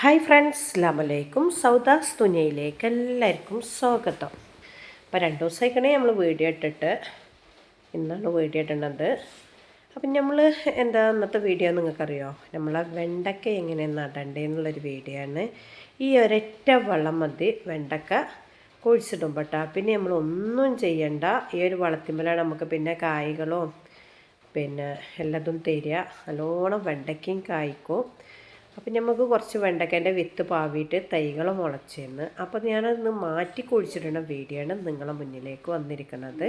Hi friends അസ്ലാമലൈക്കും സൗദാസ് തുനിയയിലേക്ക് എല്ലാവർക്കും സ്വാഗതം. അപ്പോൾ രണ്ട് ദിവസമായിക്കണേ നമ്മൾ വീഡിയോ ഇട്ടിട്ട്. ഇന്നാണ് വീഡിയോ ഇടുന്നത് അപ്പം നമ്മൾ എന്താ ഇന്നത്തെ വീഡിയോ നിങ്ങൾക്കറിയോ? നമ്മളെ വെണ്ടക്ക എങ്ങനെ നടണ്ടേ എന്നുള്ളൊരു വീഡിയോ ആണ്. ഈ ഒരൊറ്റ വളം മതി വെണ്ടക്ക കുഴിച്ചിടും പെട്ടാ പിന്നെ നമ്മൾ ഒന്നും ചെയ്യണ്ട. ഈ ഒരു വളത്തിന്മേലാണ് നമുക്ക് പിന്നെ കായ്കളും പിന്നെ എല്ലാതും തരിക. നല്ലോണം വെണ്ടയ്ക്കയും കായ്ക്കും. അപ്പം നമുക്ക് കുറച്ച് വെണ്ടയ്ക്കേന്റെ വിത്ത് പാവിയിട്ട് തൈകൾ മുളച്ചെന്ന്. അപ്പോൾ ഞാനതൊന്ന് മാറ്റി കുഴിച്ചിടുന്ന വീഡിയോ ആണ് നിങ്ങളുടെ മുന്നിലേക്ക് വന്നിരിക്കുന്നത്.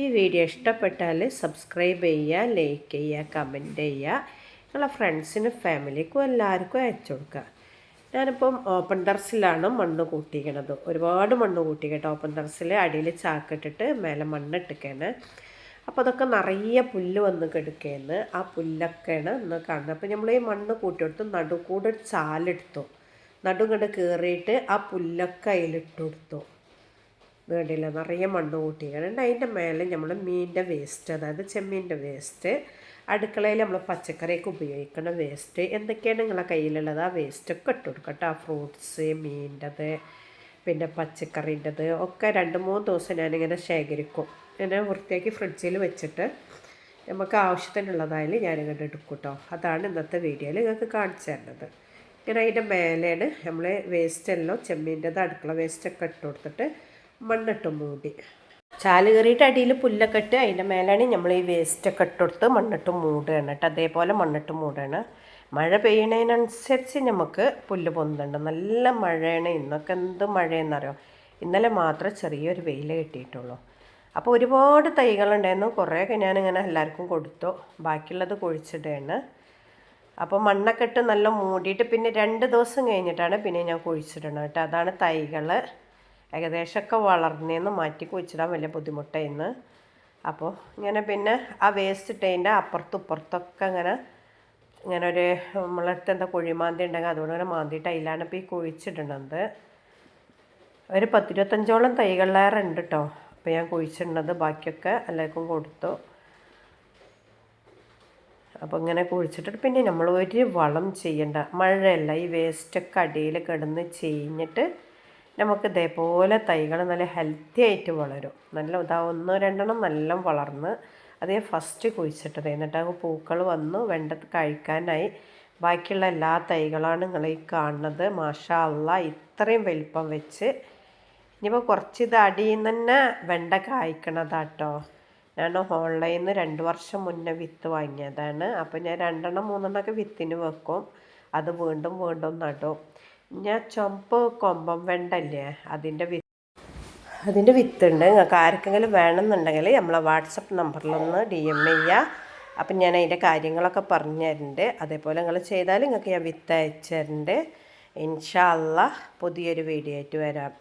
ഈ വീഡിയോ ഇഷ്ടപ്പെട്ടാൽ സബ്സ്ക്രൈബ് ചെയ്യുക ലൈക്ക് ചെയ്യുക കമന്റ് ചെയ്യുക നിങ്ങളെ ഫ്രണ്ട്സിനും ഫാമിലിക്കും എല്ലാവർക്കും അയച്ചു കൊടുക്കുക ഞാനിപ്പം ഓപ്പൺ ടെറസിലാണ് മണ്ണ് കൂട്ടിക്കണത് ഒരുപാട് മണ്ണ് കൂട്ടിക്കട്ടെ കേട്ടോ ഓപ്പൺ ടെറസിൽ അടിയിൽ ചാക്കിട്ടിട്ട് മേലെ മണ്ണിട്ടിക്കാണ് അപ്പോൾ അതൊക്കെ നിറയെ പുല്ല് വന്ന് കിടക്കുകയെന്ന് ആ പുല്ലൊക്കെയാണ് ഇന്ന് കാണുന്നത്. അപ്പോൾ നമ്മൾ ഈ മണ്ണ് കൂട്ടിയെടുത്ത് നടുക്കൂടെ ഒരു ചാലെടുത്തു. നടുങ്ങട് കയറിയിട്ട് ആ പുല്ലൊക്കെ അതിലിട്ട് കൊടുത്തു. വേണ്ടിയില്ല നിറയെ മണ്ണ് കൂട്ടിയിട്ടുണ്ട് അതിന്റെ മേലെ നമ്മൾ മീനിന്റെ വേസ്റ്റ് അതായത് ചെമ്മീന്റെ വേസ്റ്റ് അടുക്കളയിൽ നമ്മൾ പച്ചക്കറിയൊക്കെ ഉപയോഗിക്കുന്ന വേസ്റ്റ് എന്തൊക്കെയാണ് നിങ്ങളെ കയ്യിലുള്ളത്? ആ വേസ്റ്റൊക്കെ ഇട്ട് കൊടുക്കട്ടെ ആ ഫ്രൂട്ട്സ് മീനിന്റെത് പിന്നെ പച്ചക്കറീന്റെത് ഒക്കെ രണ്ട് മൂന്ന് ദിവസം ഞാനിങ്ങനെ ശേഖരിക്കും. ഇങ്ങനെ വൃത്തിയാക്കി ഫ്രിഡ്ജിൽ വെച്ചിട്ട് നമുക്ക് ആവശ്യത്തിനുള്ളതായാലും ഞാനിങ്ങോട്ട് എടുക്കും കേട്ടോ അതാണ് ഇന്നത്തെ വീഡിയോയിൽ നിങ്ങൾക്ക് കാണിച്ചു തരുന്നത്. ഇങ്ങനെ അതിന്റെ മേലെയാണ് നമ്മൾ വേസ്റ്റ് ചെമ്മീന്റെത് അടുക്കള വേസ്റ്റൊക്കെ ഇട്ട് കൊടുത്തിട്ട് മണ്ണിട്ട് മൂടി. ചാൽ കയറിയിട്ട് അടിയിൽ പുല്ലൊക്കെ ഇട്ട് അതിന്റെ മേലാണ് നമ്മൾ ഈ വേസ്റ്റൊക്കെ ഇട്ട് കൊടുത്ത് മണ്ണിട്ട് മൂടുകയാണ് കേട്ടോ. അതേപോലെ മണ്ണിട്ട് മൂടുകയാണ്. മഴ പെയ്യണതിനനുസരിച്ച് നമുക്ക് പുല്ല് പൊന്തുണ്ട്. നല്ല മഴയാണ്. ഇന്നൊക്കെ എന്ത് മഴയെന്നറിയോ? ഇന്നലെ മാത്രം ചെറിയൊരു വെയിൽ കിട്ടിയിട്ടുള്ളൂ. അപ്പോൾ ഒരുപാട് തൈകളുണ്ടായിരുന്നു. കുറേയൊക്കെ ഞാനിങ്ങനെ എല്ലാവർക്കും കൊടുത്തു. ബാക്കിയുള്ളത് കുഴിച്ചിടുകയാണ് അപ്പോൾ മണ്ണൊക്കെ ഇട്ട് നല്ല മൂടിയിട്ട് പിന്നെ രണ്ട് ദിവസം കഴിഞ്ഞിട്ടാണ് പിന്നെ ഞാൻ കുഴിച്ചിടണം കേട്ടോ. അതാണ് തൈകൾ ഏകദേശമൊക്കെ വളർന്നേന്ന് മാറ്റി കുഴിച്ചിടാൻ വലിയ ബുദ്ധിമുട്ടായിരുന്നു അപ്പോൾ ഇങ്ങനെ പിന്നെ ആ വേസ്റ്റ് ഇട്ടതിന്റെ അപ്പുറത്തും ഇപ്പുറത്തൊക്കെ ഇങ്ങനെ ഇങ്ങനെ ഒരു നമ്മളടുത്ത് എന്താ കുഴിമാന്തി ഉണ്ടെങ്കിൽ അതുകൊണ്ട് ഇങ്ങനെ മാന്തിയിട്ട് അതിലാണ് ഇപ്പോൾ ഈ കുഴിച്ചിടുന്നത്. ഒരു പത്തിരുപത്തഞ്ചോളം തൈകളിലേറെ ഉണ്ട് കേട്ടോ അപ്പോൾ ഞാൻ കുഴിച്ചിടുന്നത് ബാക്കിയൊക്കെ എല്ലാവർക്കും കൊടുത്തു. അപ്പോൾ ഇങ്ങനെ കുഴിച്ചിട്ടിട്ട് പിന്നെ നമ്മൾ ഒരു വളം ചെയ്യണ്ട മഴയല്ല ഈ വേസ്റ്റൊക്കെ അടിയിൽ കിടന്ന് ചെയ്ഞ്ഞിട്ട് നമുക്ക് ഇതേപോലെ തൈകൾ നല്ല ഹെൽത്തി ആയിട്ട് വളരും. നല്ല ഇതാ ഒന്നോ രണ്ടെണ്ണം നല്ല വളർന്ന് അതേ ഫസ്റ്റ് കുഴിച്ചിട്ടത്. എന്നിട്ട് അങ്ങ് പൂക്കൾ വന്നു. വെണ്ട കഴിക്കാനായി. ബാക്കിയുള്ള എല്ലാ തൈകളാണ് നിങ്ങൾ ഈ കാണുന്നത്. മാഷാ ഇത്രയും വലിപ്പം വെച്ച്. ഇനിയിപ്പോൾ കുറച്ച് ഇത് അടിയിൽ നിന്ന് തന്നെ വെണ്ട കായ്ക്കണതാട്ടോ. ഞാൻ ഓൺലൈനിൽ നിന്ന് രണ്ട് വർഷം മുന്നേ വിത്ത് വാങ്ങിയതാണ്. അപ്പോൾ ഞാൻ രണ്ടെണ്ണം മൂന്നെണ്ണമൊക്കെ വിത്തിന് വെക്കും. അത് വീണ്ടും വീണ്ടും നടും. ഞാൻ ചുമപ്പ് കൊമ്പം വെണ്ടല്ലേ അതിന്റെ അതിന്റെ വിത്തുണ്ട്. നിങ്ങൾക്ക് ആർക്കെങ്കിലും വേണമെന്നുണ്ടെങ്കിൽ നമ്മളെ വാട്സപ്പ് നമ്പറിലൊന്ന് ഡി എം ചെയ്യുക അപ്പം ഞാൻ അതിന്റെ കാര്യങ്ങളൊക്കെ പറഞ്ഞു തരുന്നുണ്ട് അതേപോലെ നിങ്ങൾ ചെയ്താൽ നിങ്ങൾക്ക് ഞാൻ വിത്ത് അയച്ചു തരുന്നുണ്ട് ഇൻഷാ അല്ല പുതിയൊരു വീഡിയോ ആയിട്ട് വരാം.